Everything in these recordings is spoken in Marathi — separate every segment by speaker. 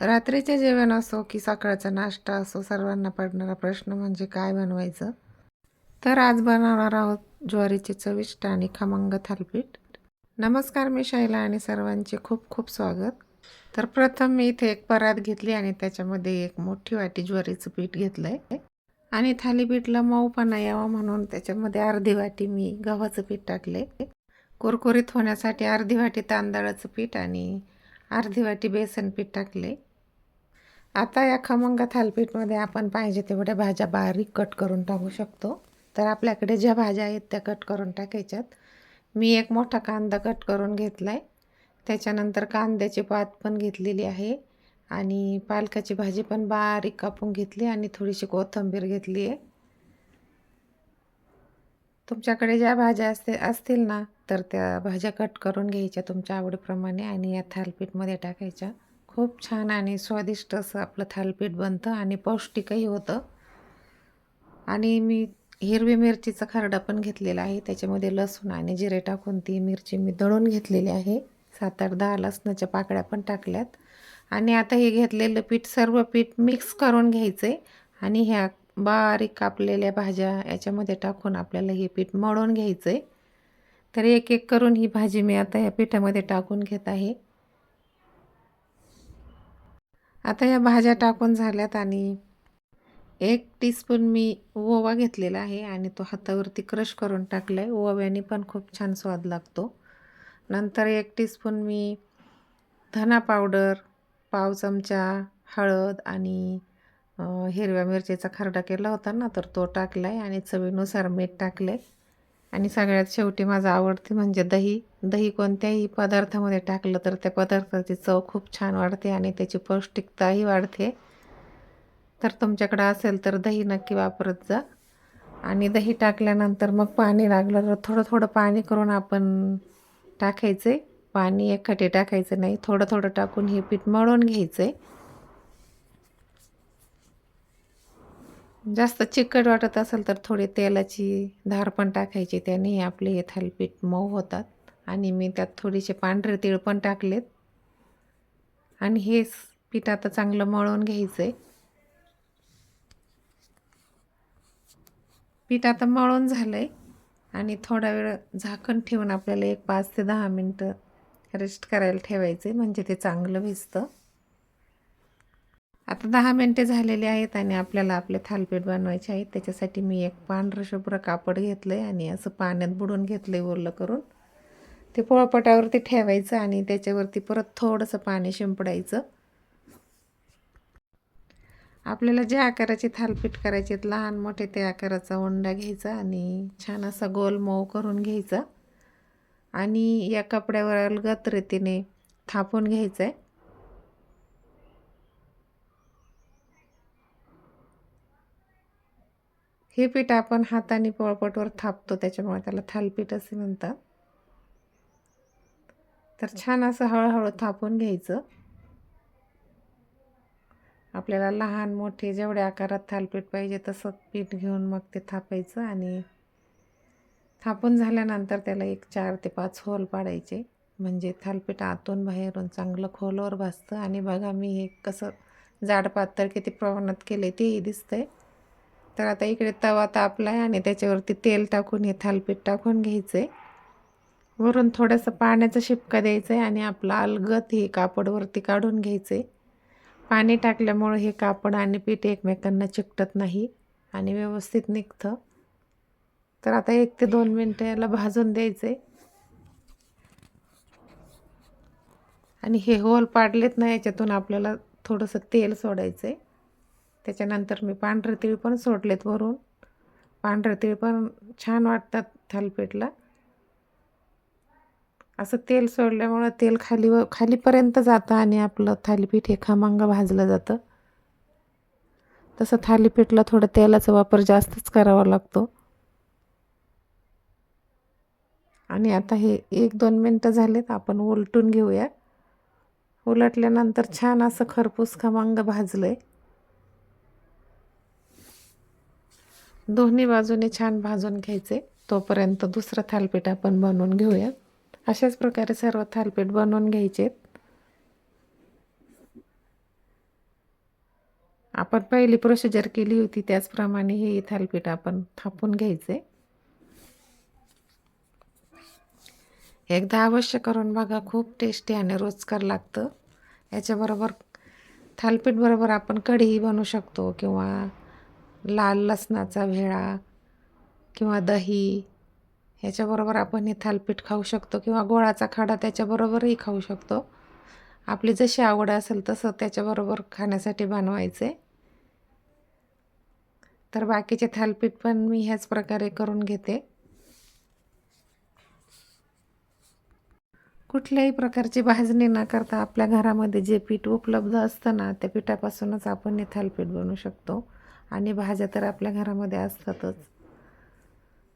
Speaker 1: रात्रीचे जेवण असो की सकाळचा नाश्ता असो सर्वांना पडणारा प्रश्न म्हणजे काय बनवायचं? तर आज बनवणार आहोत ज्वारीचे चविष्ट आणि खमंग थालपीठ. नमस्कार मी शैला आणि सर्वांचे खूप खूप स्वागत. तर प्रथम मी इथे एक परात घेतली आणि त्याच्यामध्ये एक मोठी वाटी ज्वारीचं पीठ घेतलं आहे आणि थालीपीठला मऊपणा यावा म्हणून त्याच्यामध्ये अर्धी वाटी मी गव्हाचं पीठ टाकले कुरकुरीत होण्यासाठी अर्धी वाटी तांदळाचं पीठ आणि अर्धी वाटी बेसन पीठ टाकले आता या खमंग थालपीठमध्ये आपण पाहिजे तेवढ्या भाज्या बारीक कट करून टाकू शकतो. तर आपल्याकडे ज्या भाज्या आहेत त्या कट करून टाकायच्यात. मी एक मोठा कांदा कट करून घेतला आहे त्याच्यानंतर कांद्याची पात पण घेतलेली आहे. आणि पालकाची भाजी पण बारीक कापून घेतली आणि थोडीशी कोथिंबीर घेतली आहे. तुमच्याकडे ज्या भाज्या असते असतील ना तर त्या भाज्या कट करून घ्यायच्या तुमच्या आवडीप्रमाणे आणि या थालपीठमध्ये टाकायच्या. खूप छान आणि स्वादिष्ट असं आपलं थालपीठ बनतं आणि पौष्टिकही होतं. आणि मी हिरवी मिरचीचा खारडा पण घेतलेला आहे. त्याच्यामध्ये लसूण आणि जिरे टाकून ती मिरची मी दळून घेतलेली आहे. सात आठ दहा लसणाच्या पाकळ्या पण टाकल्यात. आणि आता हे घेतलेलं पीठ सर्व पीठ मिक्स करून घ्यायचं आहे आणि ह्या बारीक कापलेल्या भाज्या याच्यामध्ये टाकून आपल्याला हे पीठ मळून घ्यायचं आहे तर एक एक करून ही भाजी मी आता या पिठामध्ये टाकून घेत आहे. आता या भाज्या टाकून झाल्यात आणि एक टीस्पून मी ओवा घेतलेला आहे आणि तो हातावरती क्रश करून टाकला आहे ओव्याने पण खूप छान स्वाद लागतो. नंतर एक टीस्पून मी धना पावडर पाव चमचा हळद आणि हिरव्या मिरचीचा खरडा केला होता ना तर तो टाकला आहे आणि चवीनुसार मीठ टाकलं आहे आणि सगळ्यात शेवटी माझं आवडते म्हणजे दही. दही कोणत्याही पदार्थामध्ये टाकलं तर त्या पदार्थाची चव खूप छान वाढते आणि त्याची पौष्टिकताही वाढते. तर तुमच्याकडं असेल तर दही नक्की वापरत जा. आणि दही टाकल्यानंतर मग पाणी लागलं तर थोडं थोडं पाणी करून आपण टाकायचे. पाणी एकखाटी टाकायचं नाही थोडं थोडं टाकून हे पीठ मळून घ्यायचं. आहे जास्त चिकट वाटत असेल तर थोडी तेलाची धार पण टाकायची. त्याने आपले हे थालीपीठ मऊ होतात. आणि मी त्यात थोडीसे पांढरे तीळ पण टाकलेत. आणि हे पीठ आता चांगलं मळून घ्यायचं आहे पीठ आता मळून झालं आहे आणि थोडा वेळ झाकण ठेवून आपल्याला एक पाच ते दहा मिनटं रेस्ट करायला ठेवायचं आहे म्हणजे ते चांगलं भिजतं. आता दहा मिनटे झालेले आहेत आणि आपल्याला आपले थालपीठ बनवायचे आहेत त्याच्यासाठी मी एक पांढरं शुभ्र कापड घेतलं आहे आणि असं पाण्यात बुडून घेतलं आहे ओलं करून. ते पोळपटावरती ठेवायचं आणि त्याच्यावरती परत थोडंसं पाणी शिंपडायचं. आपल्याला ज्या आकाराचे थालपीठ करायचे लहान मोठे त्या आकाराचा उंडा घ्यायचा आणि छान असा गोल मऊ करून घ्यायचा. आणि या कपड्यावर अलगत रीतीने थापून घ्यायचं आहे हे पीठ आपण हाताने पोळपटवर थापतो त्याच्यामुळे त्याला थालपीठ असे म्हणतात. तर छान असं हळूहळू थापून घ्यायचं. आपल्याला लहान मोठे जेवढ्या आकारात थालपीठ पाहिजे तसं पीठ घेऊन मग ते थापायचं आणि थापून झाल्यानंतर त्याला एक चार ते पाच होल पाडायचे. म्हणजे थालपीठ आतून बाहेरून चांगलं खोलवर भाजतं. आणि बघा मी हे कसं जाड पातळ किती प्रमाणात केले तेही दिसतंय. तर आता इकडे तवा तापला आहे आणि त्याच्यावरती तेल टाकून हे थालपीठ टाकून घ्यायचं आहे वरून थोडंसं पाण्याचा शिपका द्यायचा आहे आणि आपलं अलगत हे कापडवरती काढून घ्यायचं आहे पाणी टाकल्यामुळं हे कापड आणि पीठ एकमेकांना चिकटत नाही आणि व्यवस्थित निघतं. तर आता एक ते दोन मिनटं याला भाजून द्यायचं आहे आणि हे होल पाडलेत ना याच्यातून आपल्याला थोडंसं तेल सोडायचं आहे त्याच्यानंतर मी पांढरे तीळ पण सोडलेत वरून. पांढरे तीळ पण छान वाटतात थालपीठला. असं तेल सोडल्यामुळं तेल खाली व खालीपर्यंत जातं आणि आपलं थालीपीठ हे खमंग भाजलं जातं. तसं थालीपीठला थोडं तेलाचा वापर जास्तच करावा लागतो. आणि आता हे एक दोन मिनटं झालेत आपण उलटून घेऊया. उलटल्यानंतर छान असं खरपूस खमंग भाजलं आहे दोन्ही बाजूने छान भाजून घ्यायचे. तोपर्यंत दुसरं थालपीठ आपण बनवून घेऊयात अशाच प्रकारे सर्व थालपीठ बनवून घ्यायचे. आपण पहिली प्रोसिजर केली होती त्याचप्रमाणे हे थालपीठ आपण थापून घ्यायचे. एकदा अवश्य करून बघा खूप टेस्टी आणि रोचकर लागतं. याच्याबरोबर थालपीठबरोबर आपण कढीही बनवू शकतो किंवा लाल लसणाचा भेळा किंवा दही ह्याच्याबरोबर आपण हे थालपीठ खाऊ शकतो किंवा गोळाचा खाडा त्याच्याबरोबरही खाऊ शकतो. आपली जशी आवड असेल तसं त्याच्याबरोबर खाण्यासाठी बनवायचे. तर बाकीचे थालपीठ पण मी ह्याच प्रकारे करून घेते. कुठल्याही प्रकारची भाजणी न करता आपल्या घरामध्ये जे पीठ उपलब्ध असतं ना त्या पिठापासूनच आपण हे थालपीठ बनवू शकतो. आणि भाज्या तर आपल्या घरामध्ये असतातच.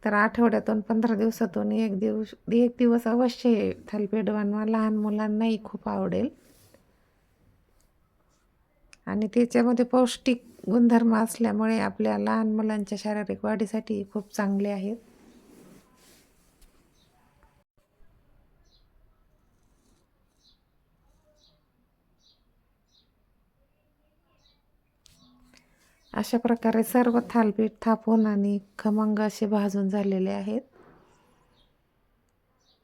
Speaker 1: तर आठवड्यातून पंधरा दिवसातून एक दिवस एक दिवस अवश्य हे थालीपीठ बनवा लहान मुलांनाही खूप आवडेल. आणि त्याच्यामध्ये पौष्टिक गुणधर्म असल्यामुळे आपल्या लहान मुलांच्या शारीरिक वाढीसाठी खूप चांगले आहेत. अशा प्रकारे सर्व थालपीठ थापून आणि खमंग असे भाजून झालेले आहेत.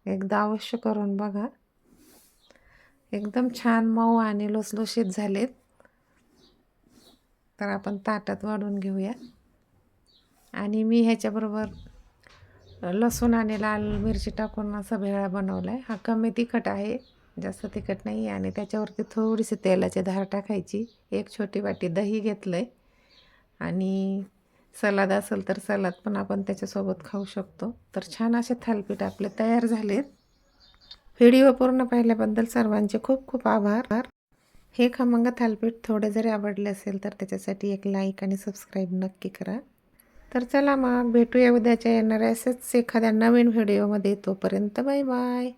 Speaker 1: एकदा अवश्य करून बघा. एकदम छान मऊ आणि लुसलुशीत झालेत. तर आपण ताटात वाढून घेऊया. आणि मी ह्याच्याबरोबर लसूण आणि लाल मिरची टाकून असा भेळा बनवला आहे हा कमी तिखट आहे जास्त तिखट नाही आणि त्याच्यावरती थोडीशी तेलाची धार टाकायची. एक छोटी वाटी दही घेतलं आहे आणि सलाद असेल तर सलाद पण आपण त्याच्यासोबत खाऊ शकतो. तर छान असे थालपीठ आपले तयार झालेत. व्हिडिओ पूर्ण पाहिल्याबद्दल सर्वांचे खूप खूप आभार. हे खमंग थालपीठ थोडे जरी आवडले असेल तर त्याच्यासाठी एक लाईक आणि सबस्क्राईब नक्की करा. तर चला मग भेटूया उद्याच्या येणाऱ्या असेच एखाद्या नवीन व्हिडिओमध्ये तोपर्यंत बाय बाय